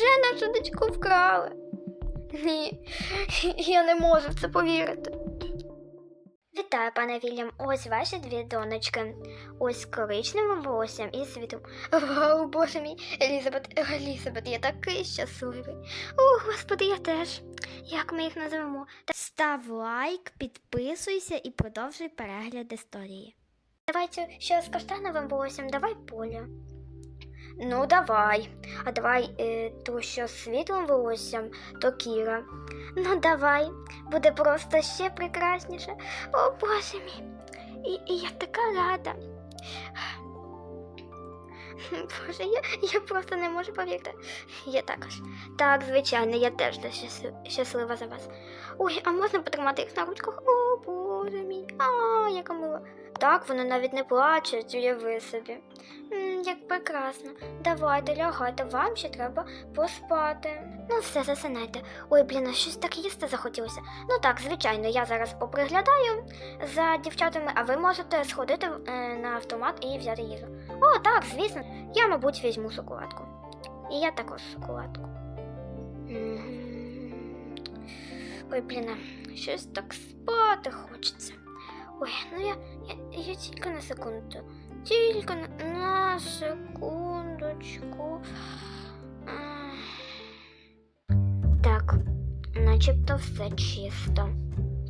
Невже нашу дочку вкрали? Ні, я не можу в це повірити. Вітаю, пане Вільям. Ось ваші дві донечки. Ось з коричневим волоссям і світом. Вау, боже мій, Елізабет, Елізабет, я такий щасливий. О, господи, я теж. Як ми їх називемо? Став лайк, підписуйся і продовжуй перегляд історії. Давайте що з каштановим волоссям, давай Поля. Ну, давай. А давай е, ту, що з світлим волоссям, то Кіра. Ну, давай, буде просто ще прекрасніше. О, Боже мій. І, і я така рада. Боже, я, я просто не можу повірити. Я також. Так, звичайно, я теж щаслива за вас. Ой, а можна потримати їх на ручках? О, Боже мій. А, яка мила. Так, вони навіть не плачуть, уяви собі. М, як прекрасно. Давайте, лягайте, вам ще треба поспати. Ну, все, засинайте. Ой, блін, а щось так їсти захотілося. Ну так, звичайно, я зараз поприглядаю за дівчатами, а ви можете сходити е, на автомат і взяти їжу. О, так, звісно. Я, мабуть, візьму шоколадку. І я також шоколадку. Ой, блін, щось так спати хочеться. Ой, ну я, я, я тільки на секунду. Тільки на, на секундочку. Так, начебто все чисто.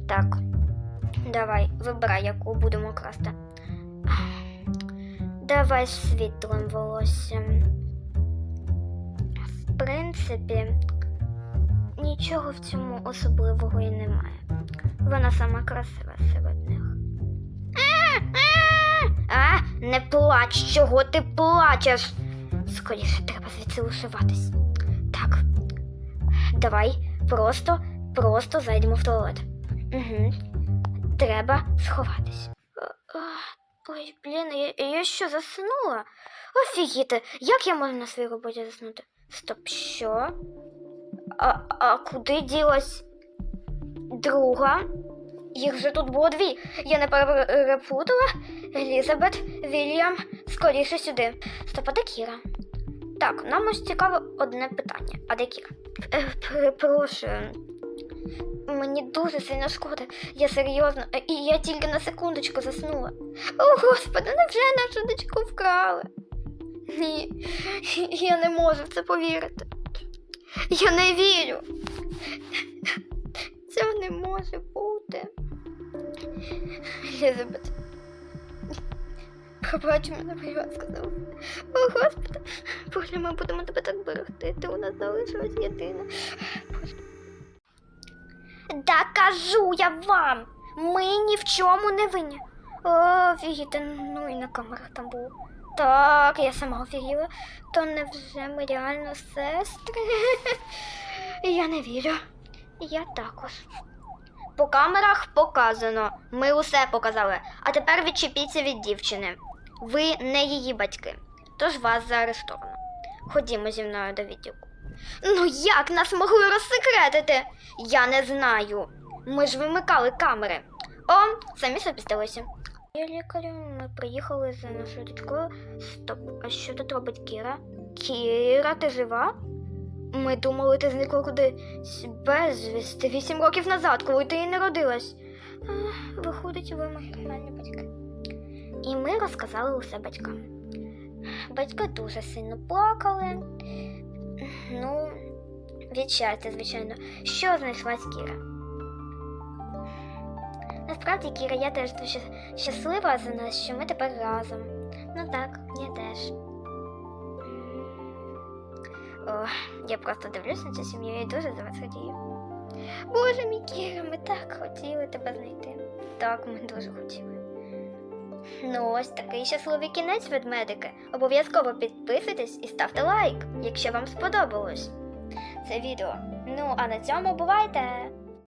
Так, давай, вибирай, яку будемо красти. Давай світлим волоссям. В принципі, нічого в цьому особливого і немає. Вона сама красива серед них. А, не плач, чого ти плачеш? Скоріше треба звідси усуватись. Так. Давай просто, просто зайдемо в туалет. Угу. Треба сховатись. А, а, Ой, блін, я, я що заснула? Офігіти, як я можу на своїй роботі заснути? Стоп, що? А, а куди ділась друга? Їх же тут було дві. Я не перепутала. Елізабет, Вільям, скоріше сюди. Стоп, а Кіра? Так, нам ось цікаве одне питання. А де Кіра? Е, перепрошую. Мені дуже сильно шкода. Я серйозно, е, і я тільки на секундочку заснула. О, господи, невже нашу дочку вкрали? Ні, я не можу в це повірити. Я не вірю. Цього не може бути. Елізабет. Пробач мене, за все. О, Господи, Боже, ми будемо тебе так берегти. Ти у нас залишилась єдина. Да кажу я вам, ми ні в чому не винні. О, офігіти, ну і на камерах там було. Так, я сама офігіла. То невже ми реально сестри? Я не вірю. Я також. По камерах показано. Ми усе показали. А тепер відчепіться від дівчини. Ви не її батьки, тож вас заарештовано. Ходімо зі мною до відділку. Ну як нас могли розсекретити? Я не знаю. Ми ж вимикали камери. О, самі собі здалися. Я лікарю, ми приїхали за нашою дочкою. Стоп, а що тут робить Кіра? Кіра, ти жива? Ми думали, ти зникла кудись безвісти вісім років назад, коли ти і народилась. Виходить, ви мої реальні батьки. І ми розказали усе батькам. Батьки дуже сильно плакали. Ну, від щастя, звичайно, що знайшлась Кіра. Насправді, Кіра, я теж дуже щаслива за нас, що ми тепер разом. Ну так, я теж. Я просто дивлюсь на цю сім'ю і дуже за вас радію. Боже мій Кіра, ми так хотіли тебе знайти. Так, ми дуже хотіли. Ну, ось такий щасливий кінець ведмедики. Обов'язково підписуйтесь і ставте лайк, якщо вам сподобалось це відео. Ну, а на цьому бувайте!